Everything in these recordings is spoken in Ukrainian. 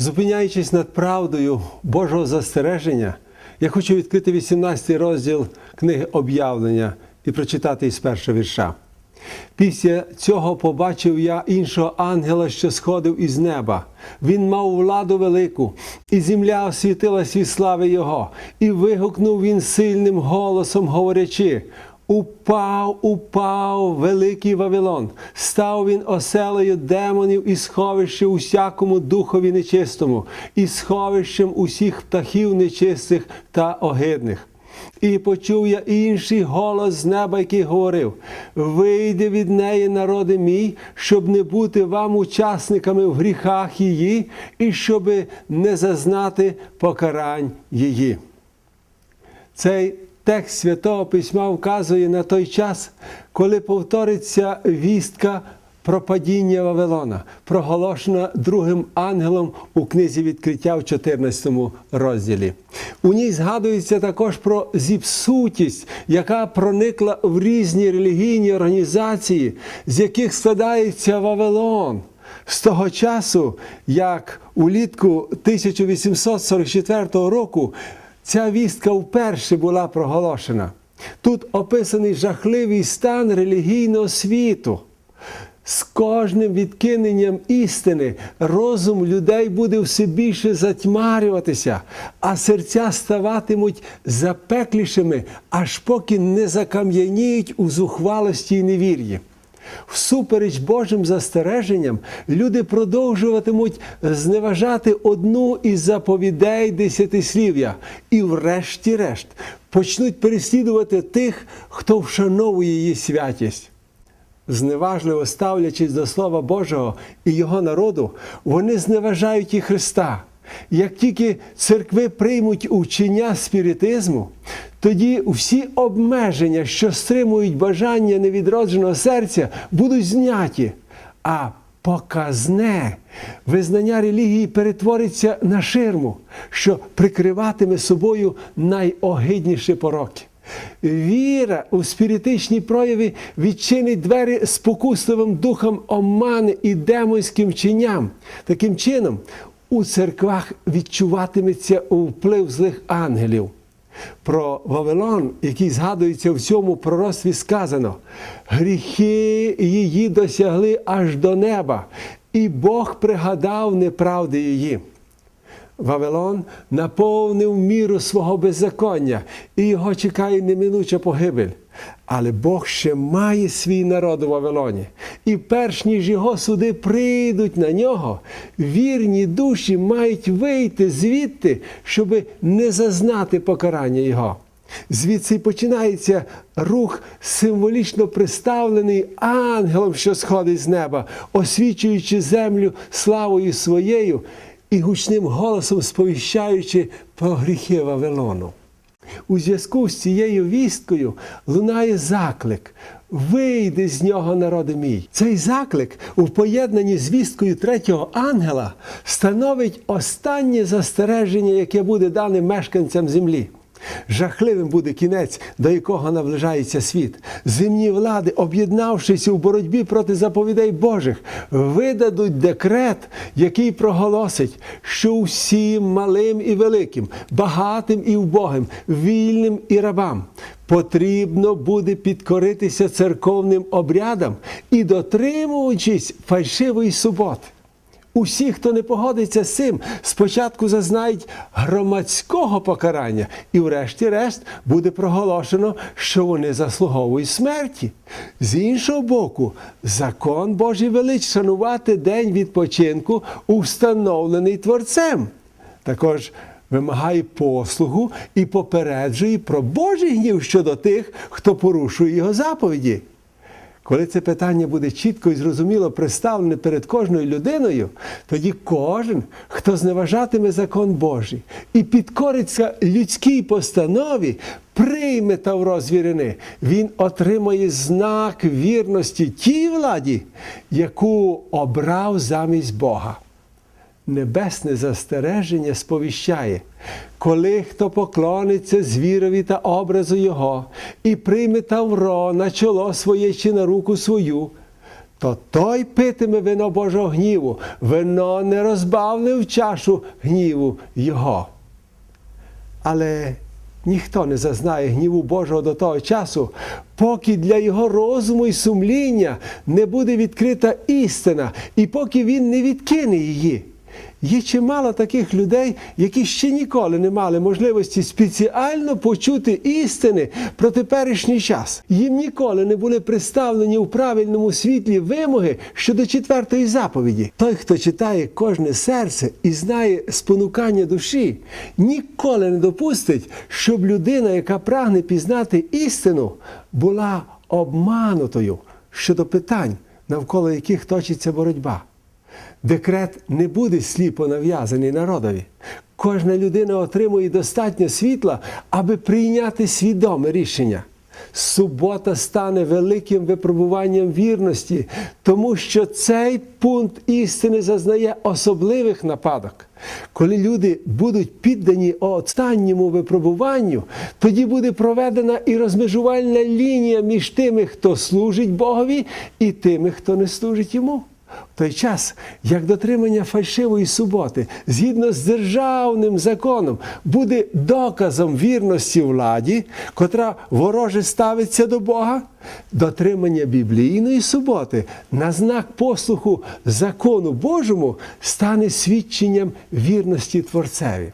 Зупиняючись над правдою Божого застереження, я хочу відкрити 18 розділ книги об'явлення і прочитати із першого вірша. Після цього побачив я іншого ангела, що сходив із неба. Він мав владу велику, і земля освітилась від слави Його, і вигукнув він сильним голосом, говорячи: Упав, упав великий Вавилон, став він оселею демонів і сховищем усякому духові нечистому, і сховищем усіх птахів нечистих та огидних. І почув я інший голос з неба, який говорив: Вийди від неї, народи мій, щоб не бути вам учасниками в гріхах її, і щоб не зазнати покарань її. Цей текст Святого Письма вказує на той час, коли повториться вістка про падіння Вавилона, проголошена другим ангелом у книзі відкриття в 14 розділі. У ній згадується також про зіпсутість, яка проникла в різні релігійні організації, з яких складається Вавилон. З того часу, як улітку 1844 року ця вістка вперше була проголошена. Тут описаний жахливий стан релігійного світу. З кожним відкиненням істини розум людей буде все більше затьмарюватися, а серця ставатимуть запеклішими, аж поки не закам'яніють у зухвалості і невір'ї. Всупереч Божим застереженням, люди продовжуватимуть зневажати одну із заповідей десятислів'я і, врешті-решт, почнуть переслідувати тих, хто вшановує її святість. Зневажливо ставлячись до Слова Божого і Його народу, вони зневажають і Христа. Як тільки церкви приймуть учення спіритизму, тоді всі обмеження, що стримують бажання невідродженого серця, будуть зняті. А показне визнання релігії перетвориться на ширму, що прикриватиме собою найогидніші пороки. Віра у спіритичні прояви відчинить двері спокусливим духам омани і демонським вченням. Таким чином, у церквах відчуватиметься вплив злих ангелів. Про Вавилон, який згадується в цьому пророцтві, сказано: гріхи її досягли аж до неба, і Бог пригадав неправди її. Вавилон наповнив міру свого беззаконня, і його чекає неминуча погибель. Але Бог ще має свій народ у Вавилоні. І перш ніж його суди прийдуть на нього, вірні душі мають вийти звідти, щоби не зазнати покарання його. Звідси починається рух, символічно представлений ангелом, що сходить з неба, освічуючи землю славою своєю і гучним голосом сповіщаючи про гріхи Вавилону. У зв'язку з цією вісткою лунає заклик. Вийди з нього, народи мій. Цей заклик у поєднанні з вісткою третього ангела становить останнє застереження, яке буде дане мешканцям землі. Жахливим буде кінець, до якого наближається світ. Земні влади, об'єднавшись у боротьбі проти заповідей Божих, видадуть декрет, який проголосить, що усім малим і великим, багатим і вбогим, вільним і рабам потрібно буде підкоритися церковним обрядам і дотримуючись фальшивої суботи. Усі, хто не погодиться з цим, спочатку зазнають громадського покарання, і, врешті-решт, буде проголошено, що вони заслуговують смерті. З іншого боку, закон Божий велич шанувати день відпочинку, установлений Творцем. Також вимагає послугу і попереджує про Божий гнів щодо тих, хто порушує його заповіді. Коли це питання буде чітко і зрозуміло представлене перед кожною людиною, тоді кожен, хто зневажатиме закон Божий і підкориться людській постанові, прийме тавро звірини, він отримає знак вірності тій владі, яку обрав замість Бога. Небесне застереження сповіщає, коли хто поклониться звірові та образу Його і прийме тавро на чоло своє чи на руку свою, то той питиме вино Божого гніву, вино не розбавне в чашу гніву Його. Але ніхто не зазнає гніву Божого до того часу, поки для його розуму і сумління не буде відкрита істина, і поки він не відкине її. Є чимало таких людей, які ще ніколи не мали можливості спеціально почути істини про теперішній час. Їм ніколи не були представлені у правильному світлі вимоги щодо четвертої заповіді. Той, хто читає кожне серце і знає спонукання душі, ніколи не допустить, щоб людина, яка прагне пізнати істину, була обманутою щодо питань, навколо яких точиться боротьба. Декрет не буде сліпо нав'язаний народові. Кожна людина отримує достатньо світла, аби прийняти свідоме рішення. Субота стане великим випробуванням вірності, тому що цей пункт істини зазнає особливих нападок. Коли люди будуть піддані останньому випробуванню, тоді буде проведена і розмежувальна лінія між тими, хто служить Богові, і тими, хто не служить йому. В той час, як дотримання фальшивої суботи, згідно з державним законом, буде доказом вірності владі, котра вороже ставиться до Бога, дотримання біблійної суботи на знак послуху закону Божому стане свідченням вірності Творцеві.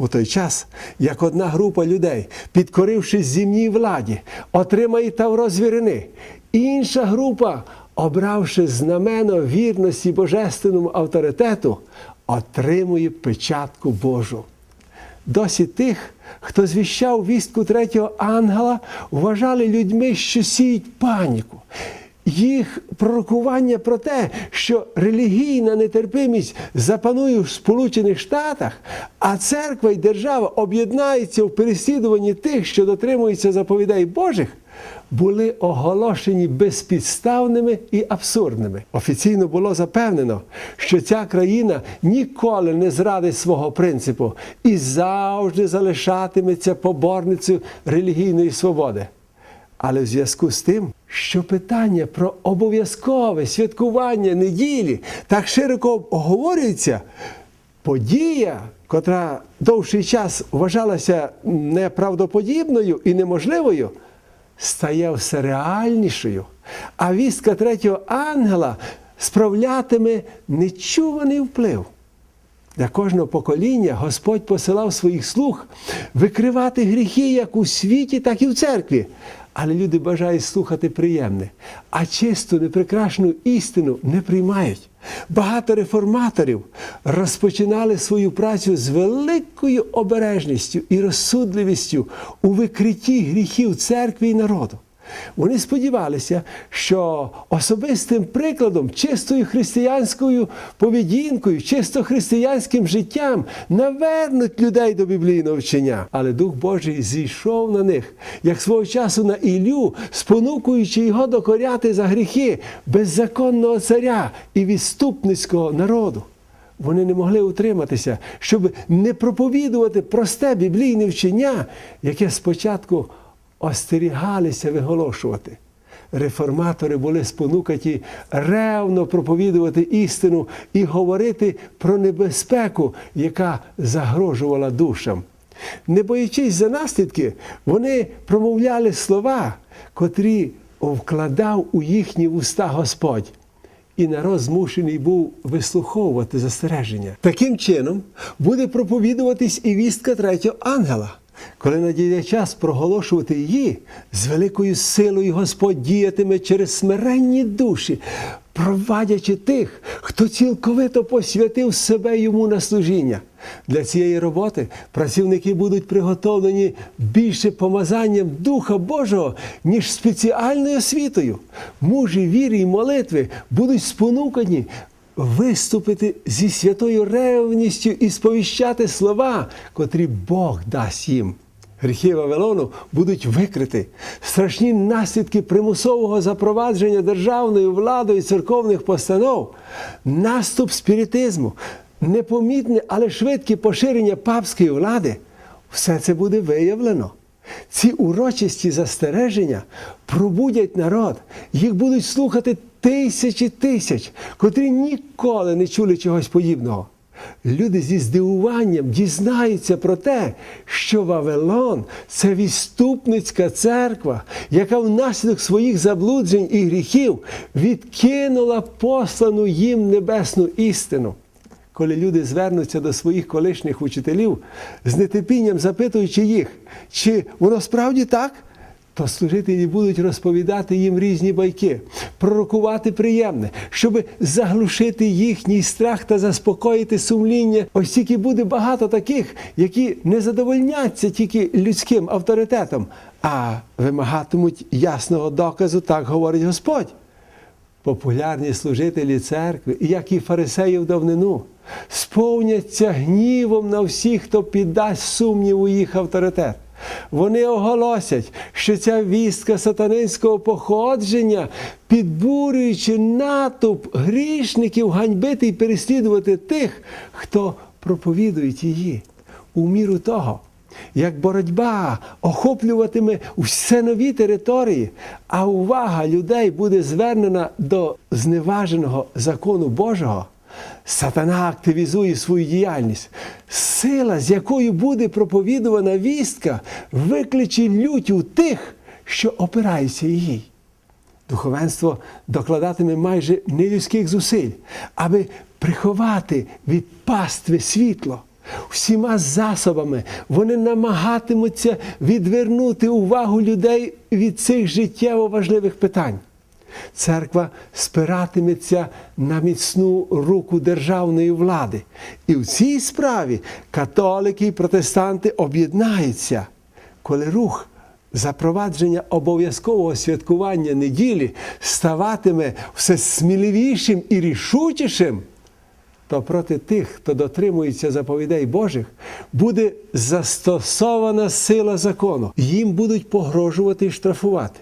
У той час, як одна група людей, підкорившись земній владі, отримає тавро звірини, інша група, обравши знамено вірності божественному авторитету, отримує печатку Божу. Досі тих, хто звіщав вістку третього ангела, вважали людьми, що сіють паніку. Їх пророкування про те, що релігійна нетерпимість запанує в Сполучених Штатах, а церква і держава об'єднаються в переслідуванні тих, що дотримуються заповідей Божих, були оголошені безпідставними і абсурдними. Офіційно було запевнено, що ця країна ніколи не зрадить свого принципу і завжди залишатиметься поборницею релігійної свободи. Але в зв'язку з тим, що питання про обов'язкове святкування неділі так широко обговорюється, подія, котра довший час вважалася неправдоподібною і неможливою, стає все реальнішою. А вістка третього ангела справлятиме нечуваний вплив. Для кожного покоління Господь посилав своїх слуг викривати гріхи як у світі, так і в церкві. Але люди бажають слухати приємне, а чисту, неприкрашену істину не приймають. Багато реформаторів розпочинали свою працю з великою обережністю і розсудливістю у викритті гріхів церкви і народу. Вони сподівалися, що особистим прикладом, чистою християнською поведінкою, чисто християнським життям навернуть людей до біблійного вчення. Але Дух Божий зійшов на них, як свого часу на Ілю, спонукуючи його докоряти за гріхи беззаконного царя і відступницького народу. Вони не могли утриматися, щоб не проповідувати просте біблійне вчення, яке спочатку остерігалися виголошувати. Реформатори були спонукаті ревно проповідувати істину і говорити про небезпеку, яка загрожувала душам. Не боячись за наслідки, вони промовляли слова, котрі вкладав у їхні вуста Господь. І народ змушений був вислуховувати застереження. Таким чином буде проповідуватись і вістка третього ангела. Коли надійде час проголошувати її, з великою силою Господь діятиме через смиренні душі, провадячи тих, хто цілковито посвятив себе йому на служіння. Для цієї роботи працівники будуть приготовлені більше помазанням Духа Божого, ніж спеціальною освітою. Мужі віри і молитви будуть спонукані виступити зі святою ревністю і сповіщати слова, котрі Бог дасть їм. Гріхи Вавилону будуть викриті. Страшні наслідки примусового запровадження державною владою церковних постанов, наступ спіритизму, непомітне, але швидке поширення папської влади все це буде виявлено. Ці урочисті застереження пробудять народ, їх будуть слухати тисячі тисяч, котрі ніколи не чули чогось подібного. Люди зі здивуванням дізнаються про те, що Вавилон це відступницька церква, яка внаслідок своїх заблуджень і гріхів відкинула послану їм небесну істину. Коли люди звернуться до своїх колишніх учителів з нетерпінням запитуючи їх, чи воно справді так, то служителі будуть розповідати їм різні байки, пророкувати приємне, щоб заглушити їхній страх та заспокоїти сумління. Ось тільки буде багато таких, які не задовольняться тільки людським авторитетом, а вимагатимуть ясного доказу, так говорить Господь. Популярні служителі церкви, як і фарисеї в давнину, сповняться гнівом на всіх, хто піддасть сумніву їх авторитет. Вони оголосять, що ця вістка сатанинського походження, підбурюючи натовп грішників, ганьбити і переслідувати тих, хто проповідує її. У міру того як боротьба охоплюватиме все нові території, а увага людей буде звернена до зневаженого закону Божого, сатана активізує свою діяльність. Сила, з якою буде проповідувана вістка, викличе лють у тих, що опираються їй. Духовенство докладатиме майже нелюдських зусиль, аби приховати від пастви світло. Всіма засобами вони намагатимуться відвернути увагу людей від цих життєво важливих питань. Церква спиратиметься на міцну руку державної влади. І в цій справі католики і протестанти об'єднаються, коли рух запровадження обов'язкового святкування неділі ставатиме все сміливішим і рішучішим то проти тих, хто дотримується заповідей Божих, буде застосована сила закону. Їм будуть погрожувати і штрафувати,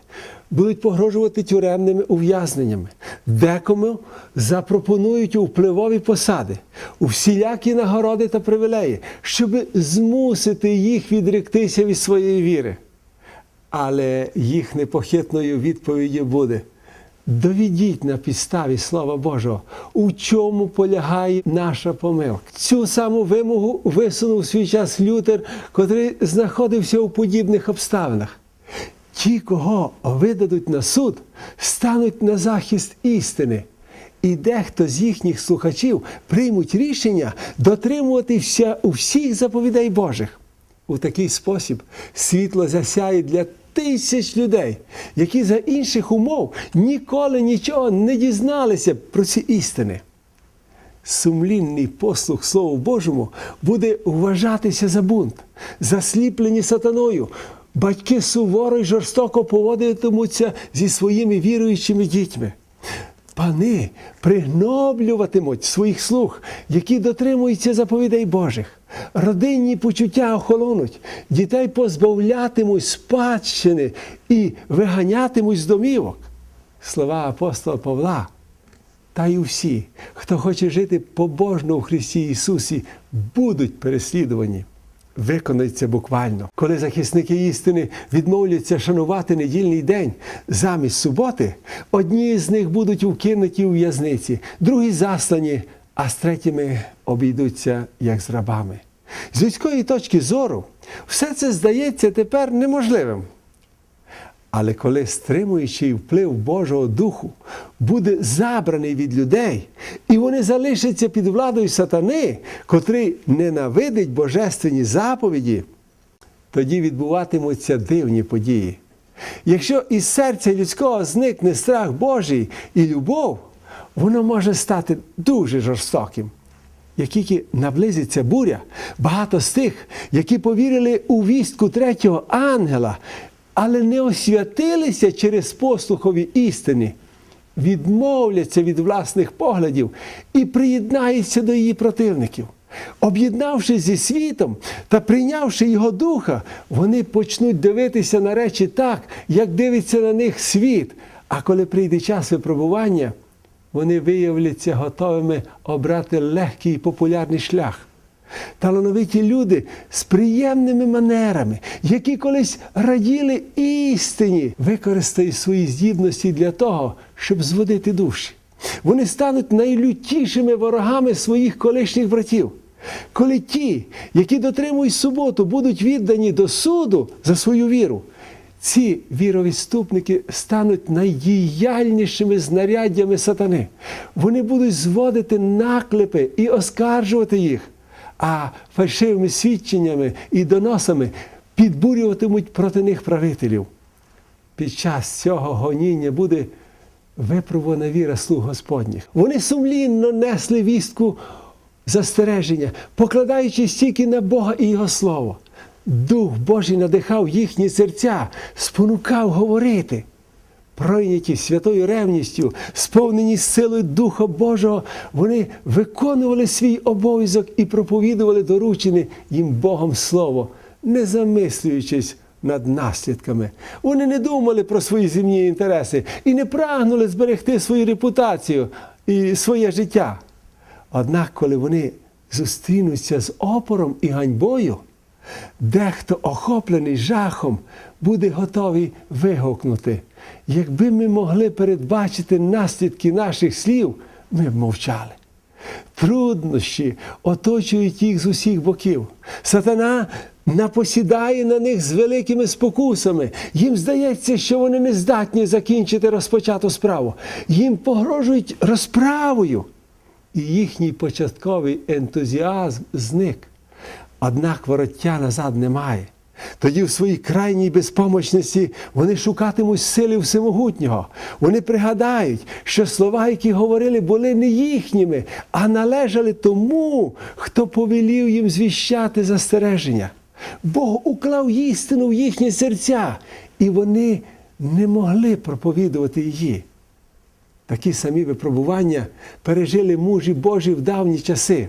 будуть погрожувати тюремними ув'язненнями. Декому запропонують у впливові посади, у всілякі нагороди та привілеї, щоб змусити їх відректися від своєї віри. Але їх непохитною відповіддю буде. Доведіть на підставі Слова Божого, у чому полягає наша помилка. Цю саму вимогу висунув свій час Лютер, котрий знаходився у подібних обставинах. Ті, кого видадуть на суд, стануть на захист істини. І дехто з їхніх слухачів приймуть рішення дотримуватися усіх заповідей Божих. У такий спосіб світло засяє для тисяч людей, які за інших умов ніколи нічого не дізналися про ці істини. Сумлінний послух Слову Божому буде вважатися за бунт, засліплені сатаною. Батьки суворо й жорстоко поводитимуться зі своїми віруючими дітьми. Пани пригноблюватимуть своїх слуг, які дотримуються заповідей Божих. Родинні почуття охолонуть, дітей позбавлятимуть спадщини і виганятимуть з домівок. Слова апостола Павла. Та й усі, хто хоче жити побожно у Христі Ісусі, будуть переслідувані. Виконується буквально. Коли захисники істини відмовляться шанувати недільний день замість суботи, одні з них будуть вкинуті у в'язниці, другі заслані, а з третіми обійдуться як з рабами. З людської точки зору, все це здається тепер неможливим. Але коли стримуючий вплив Божого Духу буде забраний від людей, і вони залишаться під владою сатани, котрий ненавидить божественні заповіді, тоді відбуватимуться дивні події. Якщо із серця людського зникне страх Божий і любов, воно може стати дуже жорстоким. Як тільки наблизиться буря, багато з тих, які повірили у вістку третього ангела, але не освятилися через послухові істини, відмовляться від власних поглядів і приєднаються до її противників. Об'єднавшись зі світом та прийнявши його духа, вони почнуть дивитися на речі так, як дивиться на них світ. А коли прийде час випробування, вони виявляться готовими обрати легкий і популярний шлях. Талановиті люди з приємними манерами, які колись раділи істині, використають свої здібності для того, щоб зводити душі. Вони стануть найлютішими ворогами своїх колишніх братів. Коли ті, які дотримують суботу, будуть віддані до суду за свою віру, ці віровідступники стануть найдіяльнішими знаряддями сатани. Вони будуть зводити наклепи і оскаржувати їх, а фальшивими свідченнями і доносами підбурюватимуть проти них правителів. Під час цього гоніння буде випробувана віра слуг Господніх. Вони сумлінно несли вістку застереження, покладаючись тільки на Бога і Його Слово. Дух Божий надихав їхні серця, спонукав говорити. Пройняті святою ревністю, сповнені силою Духа Божого, вони виконували свій обов'язок і проповідували доручене їм Богом Слово, не замислюючись над наслідками. Вони не думали про свої земні інтереси і не прагнули зберегти свою репутацію і своє життя. Однак, коли вони зустрінуться з опором і ганьбою, дехто, охоплений жахом, буде готовий вигукнути. Якби ми могли передбачити наслідки наших слів, ми б мовчали. Труднощі оточують їх з усіх боків. Сатана напосідає на них з великими спокусами. Їм здається, що вони не здатні закінчити розпочату справу. Їм погрожують розправою. І їхній початковий ентузіазм зник. Однак вороття назад немає. Тоді в своїй крайній безпомочності вони шукатимуть сили всемогутнього. Вони пригадають, що слова, які говорили, були не їхніми, а належали тому, хто повелів їм звіщати застереження. Бог уклав істину в їхні серця, і вони не могли проповідувати її. Такі самі випробування пережили мужі Божі в давні часи.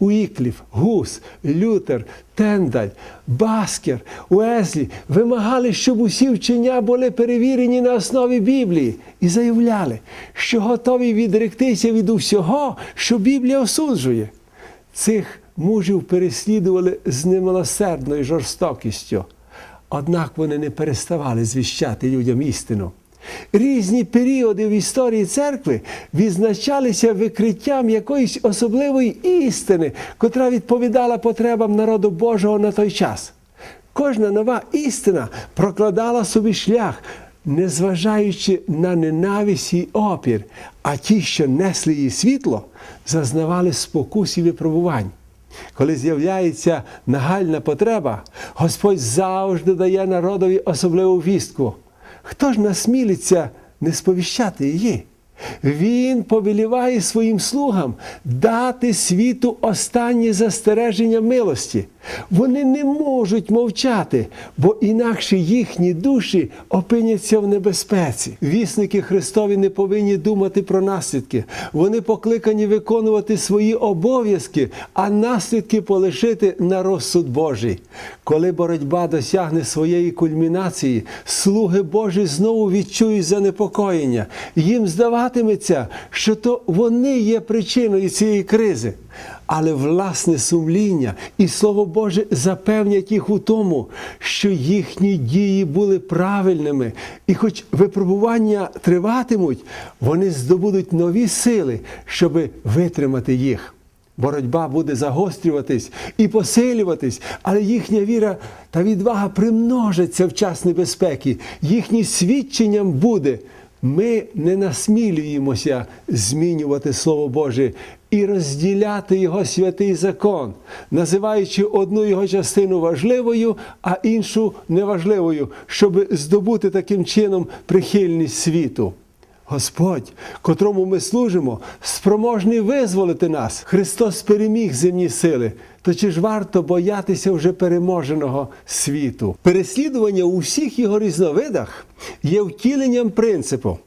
Уікліф, Гус, Лютер, Тендаль, Баскер, Уезлі вимагали, щоб усі вчення були перевірені на основі Біблії, і заявляли, що готові відректися від усього, що Біблія осуджує. Цих мужів переслідували з немилосердною жорстокістю. Однак вони не переставали звіщати людям істину. Різні періоди в історії церкви відзначалися викриттям якоїсь особливої істини, котра відповідала потребам народу Божого на той час. Кожна нова істина прокладала собі шлях, незважаючи на ненависть і опір, а ті, що несли її світло, зазнавали спокус і випробувань. Коли з'являється нагальна потреба, Господь завжди дає народові особливу вістку. Хто ж насмілиться не сповіщати її? Він повеліває своїм слугам дати світу останні застереження милості. Вони не можуть мовчати, бо інакше їхні душі опиняться в небезпеці. Вісники Христові не повинні думати про наслідки. Вони покликані виконувати свої обов'язки, а наслідки полишити на розсуд Божий. Коли боротьба досягне своєї кульмінації, слуги Божі знову відчують занепокоєння. Їм здаватиметься, що то вони є причиною цієї кризи. Але власне сумління і Слово Боже запевнять їх у тому, що їхні дії були правильними, і хоч випробування триватимуть, вони здобудуть нові сили, щоб витримати їх. Боротьба буде загострюватись і посилюватись, але їхня віра та відвага примножаться в час небезпеки. Їхнім свідченням буде. Ми не насмілюємося змінювати Слово Боже і розділяти Його святий закон, називаючи одну його частину важливою, а іншу неважливою, щоб здобути таким чином прихильність світу. Господь, котрому ми служимо, спроможний визволити нас. Христос переміг земні сили. То чи ж варто боятися вже переможеного світу? Переслідування у всіх його різновидах є втіленням принципу.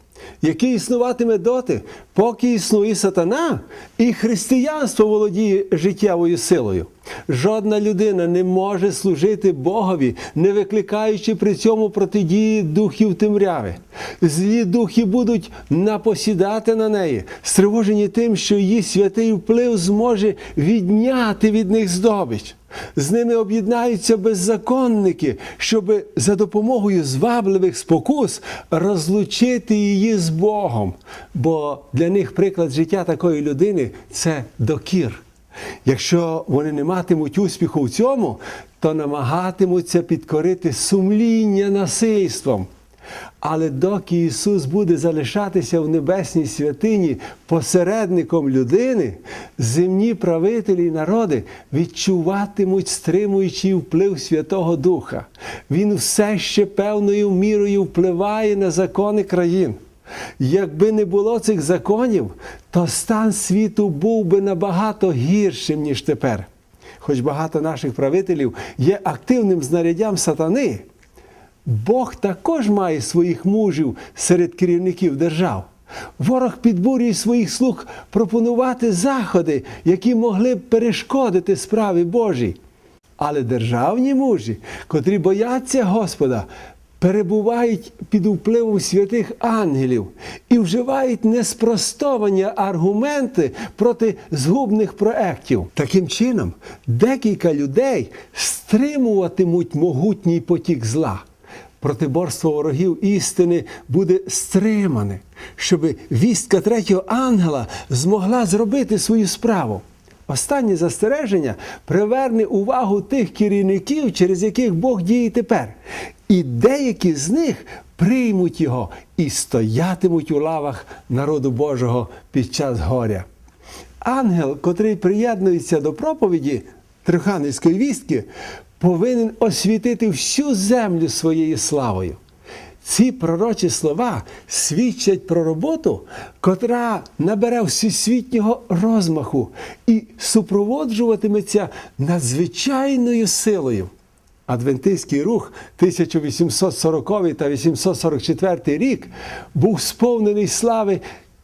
Який існуватиме доти, поки існує сатана, і християнство володіє життєвою силою. Жодна людина не може служити Богові, не викликаючи при цьому протидії духів темряви. Злі духи будуть напосідати на неї, стривожені тим, що її святий вплив зможе відняти від них здобич. З ними об'єднаються беззаконники, щоб за допомогою звабливих спокус розлучити її з Богом. Бо для них приклад життя такої людини це докір. Якщо вони не матимуть успіху в цьому, то намагатимуться підкорити сумління насильством. Але доки Ісус буде залишатися в небесній святині посередником людини, земні правителі і народи відчуватимуть стримуючий вплив Святого Духа. Він все ще певною мірою впливає на закони країн. Якби не було цих законів, то стан світу був би набагато гіршим, ніж тепер. Хоч багато наших правителів є активним знаряддям сатани. Бог також має своїх мужів серед керівників держав. Ворог підбурює своїх слуг пропонувати заходи, які могли б перешкодити справі Божій. Але державні мужі, котрі бояться Господа, перебувають під впливом святих ангелів і вживають неспростовані аргументи проти згубних проєктів. Таким чином, декілька людей стримуватимуть могутній потік зла. Протиборство ворогів істини буде стримане, щоб вістка третього ангела змогла зробити свою справу. Останнє застереження приверне увагу тих керівників, через яких Бог діє тепер. І деякі з них приймуть його і стоятимуть у лавах народу Божого під час горя. Ангел, котрий приєднується до проповіді Триханівської вістки, повинен освітити всю землю своєю славою. Ці пророчі слова свідчать про роботу, котра набере всесвітнього розмаху і супроводжуватиметься надзвичайною силою. Адвентистський рух 1840 та 844 рік був сповнений слави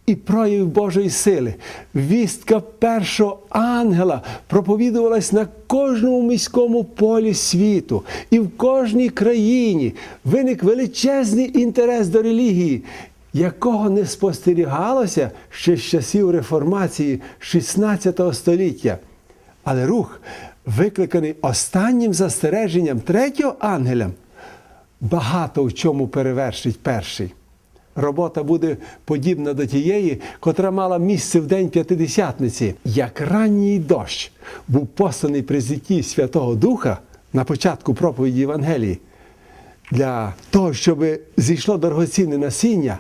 і проявів Божої сили. Вістка першого ангела проповідувалась на кожному міському полі світу і в кожній країні виник величезний інтерес до релігії, якого не спостерігалося ще з часів реформації 16 століття. Але рух, викликаний останнім застереженням третього ангеля, багато в чому перевершить перший. Робота буде подібна до тієї, котра мала місце в день п'ятидесятниці, як ранній дощ був посланий при злітті Святого Духа на початку проповіді Євангелії. Для того, щоб зійшло дорогоцінне насіння,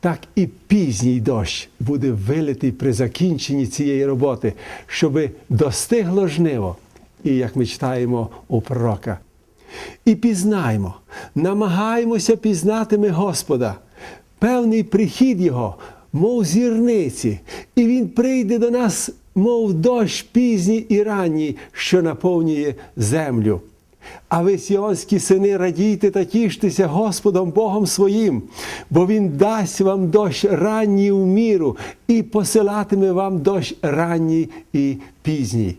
так і пізній дощ буде вилитий при закінченні цієї роботи, щоб достигло жниво. І як ми читаємо у пророка. І пізнаємо, намагаємося пізнати ми Господа, певний прихід Його, мов зірниці, і Він прийде до нас, мов дощ пізній і ранній, що наповнює землю. А ви, сіонські сини, радійте та тіштеся Господом Богом своїм, бо Він дасть вам дощ ранній у міру і посилатиме вам дощ ранній і пізній.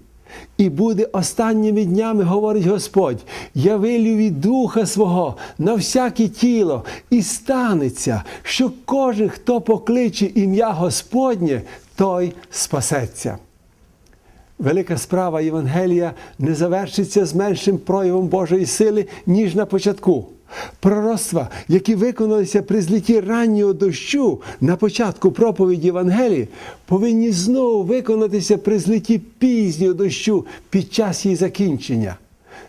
І буде останніми днями, говорить Господь, я вилю від духа свого на всяке тіло, і станеться, що кожен, хто покличе ім'я Господнє, той спасеться. Велика справа Євангелія не завершиться з меншим проявом Божої сили, ніж на початку. Пророцтва, які виконалися при зліті раннього дощу на початку проповіді Євангелії, повинні знову виконатися при зліті пізнього дощу під час її закінчення.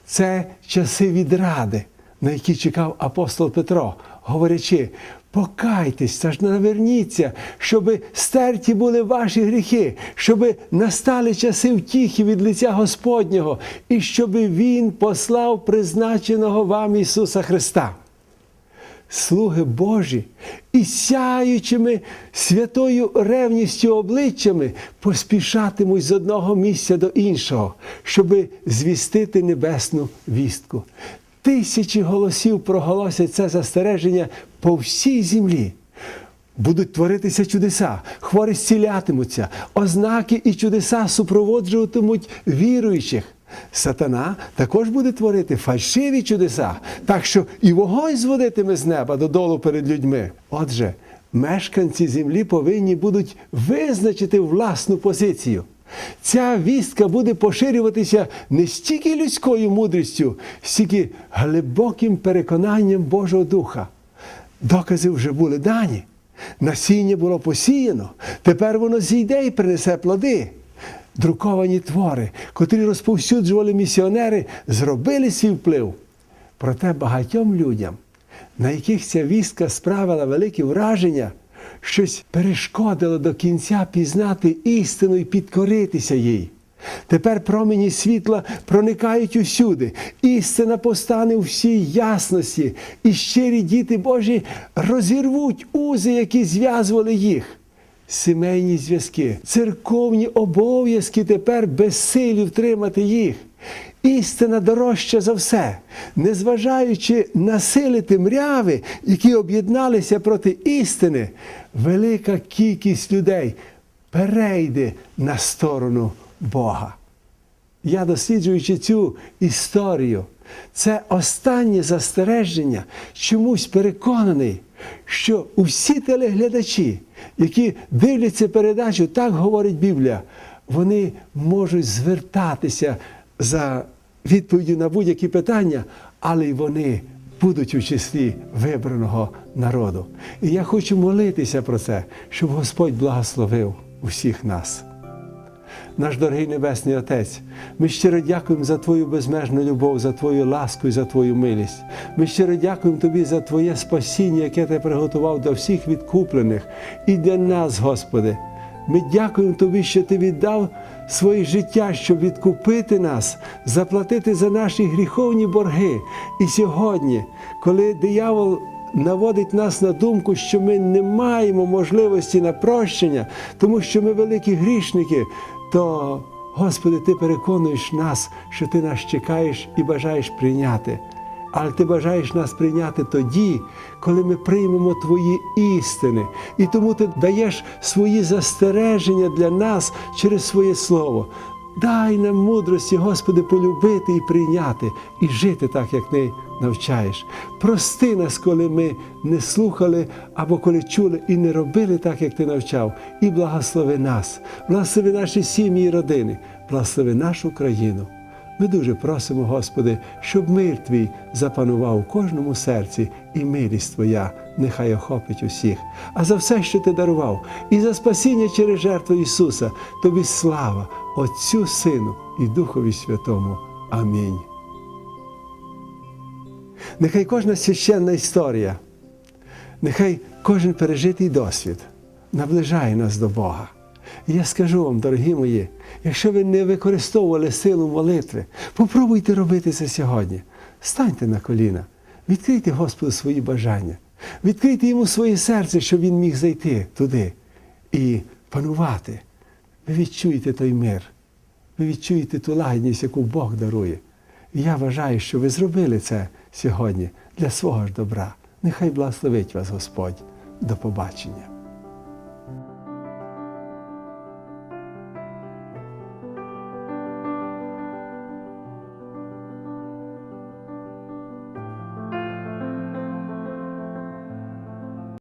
Це часи відради, на які чекав апостол Петро, говорячи: покайтесь та ж наверніться, щоби стерті були ваші гріхи, щоби настали часи втіхи від лиця Господнього, і щоби Він послав призначеного вам Ісуса Христа. Слуги Божі і сяючими святою ревністю обличчями поспішатимуть з одного місця до іншого, щоби звістити небесну вістку. Тисячі голосів проголосять це застереження по всій землі. Будуть творитися чудеса, хворі зцілятимуться, ознаки і чудеса супроводжуватимуть віруючих. Сатана також буде творити фальшиві чудеса, так що і вогонь зводитиме з неба додолу перед людьми. Отже, мешканці землі повинні будуть визначити власну позицію. Ця вістка буде поширюватися не стільки людською мудрістю, стільки глибоким переконанням Божого Духа. Докази вже були дані. Насіння було посіяно, тепер воно зійде і принесе плоди. Друковані твори, котрі розповсюджували місіонери, зробили свій вплив. Проте багатьом людям, на яких ця вістка справила велике враження, щось перешкодило до кінця пізнати істину і підкоритися їй. Тепер промені світла проникають усюди, істина постане у всій ясності, і щирі діти Божі розірвуть узи, які зв'язували їх. Сімейні зв'язки, церковні обов'язки тепер безсилі втримати їх. Істина дорожча за все, незважаючи на сили темряви, які об'єдналися проти істини, велика кількість людей перейде на сторону Бога. Я досліджуючи цю історію, це останнє застереження, чомусь переконаний, що усі телеглядачі, які дивляться передачу, так говорить Біблія, вони можуть звертатися за відповіддю на будь-які питання, але й вони будуть у числі вибраного народу. І я хочу молитися про це, щоб Господь благословив усіх нас. Наш дорогий Небесний Отець, ми щиро дякуємо за Твою безмежну любов, за Твою ласку і за Твою милість. Ми щиро дякуємо Тобі за Твоє спасіння, яке Ти приготував до всіх відкуплених і для нас, Господи. Ми дякуємо Тобі, що Ти віддав своє життя, щоб відкупити нас, заплатити за наші гріховні борги. І сьогодні, коли диявол наводить нас на думку, що ми не маємо можливості на прощення, тому що ми великі грішники, то, Господи, Ти переконуєш нас, що Ти нас чекаєш і бажаєш прийняти. Але ти бажаєш нас прийняти тоді, коли ми приймемо Твої істини. І тому ти даєш свої застереження для нас через своє Слово. Дай нам мудрості, Господи, полюбити і прийняти, і жити так, як Ти навчаєш. Прости нас, коли ми не слухали або коли чули і не робили так, як Ти навчав. І благослови нас, благослови наші сім'ї і родини, благослови нашу країну. Ми дуже просимо, Господи, щоб мир Твій запанував у кожному серці, і милість Твоя нехай охопить усіх. А за все, що Ти дарував, і за спасіння через жертву Ісуса, Тобі слава, Отцю Сину і Духові Святому. Амінь. Нехай кожна священна історія, нехай кожен пережитий досвід наближає нас до Бога. І я скажу вам, дорогі мої, якщо ви не використовували силу молитви, попробуйте робити це сьогодні. Станьте на коліна, відкрийте Господу свої бажання, відкрийте йому своє серце, щоб він міг зайти туди і панувати. Ви відчуєте той мир, ви відчуєте ту лагідність, яку Бог дарує. І я вважаю, що ви зробили це сьогодні для свого ж добра. Нехай благословить вас Господь. До побачення.